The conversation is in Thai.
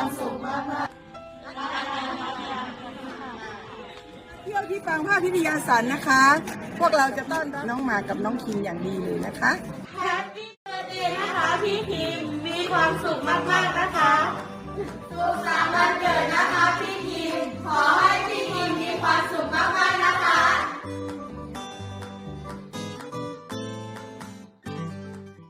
ความสุขมากมเที่ยวที่ปางภาคพิทยาสันนะคะ พวกเราจะต้อนรับน้องหมากับน้องคิมอย่างดีเลยนะคะ แฮปปี้เบอร์เดย์นะคะพี่คิมมีความสุขมากๆนะคะ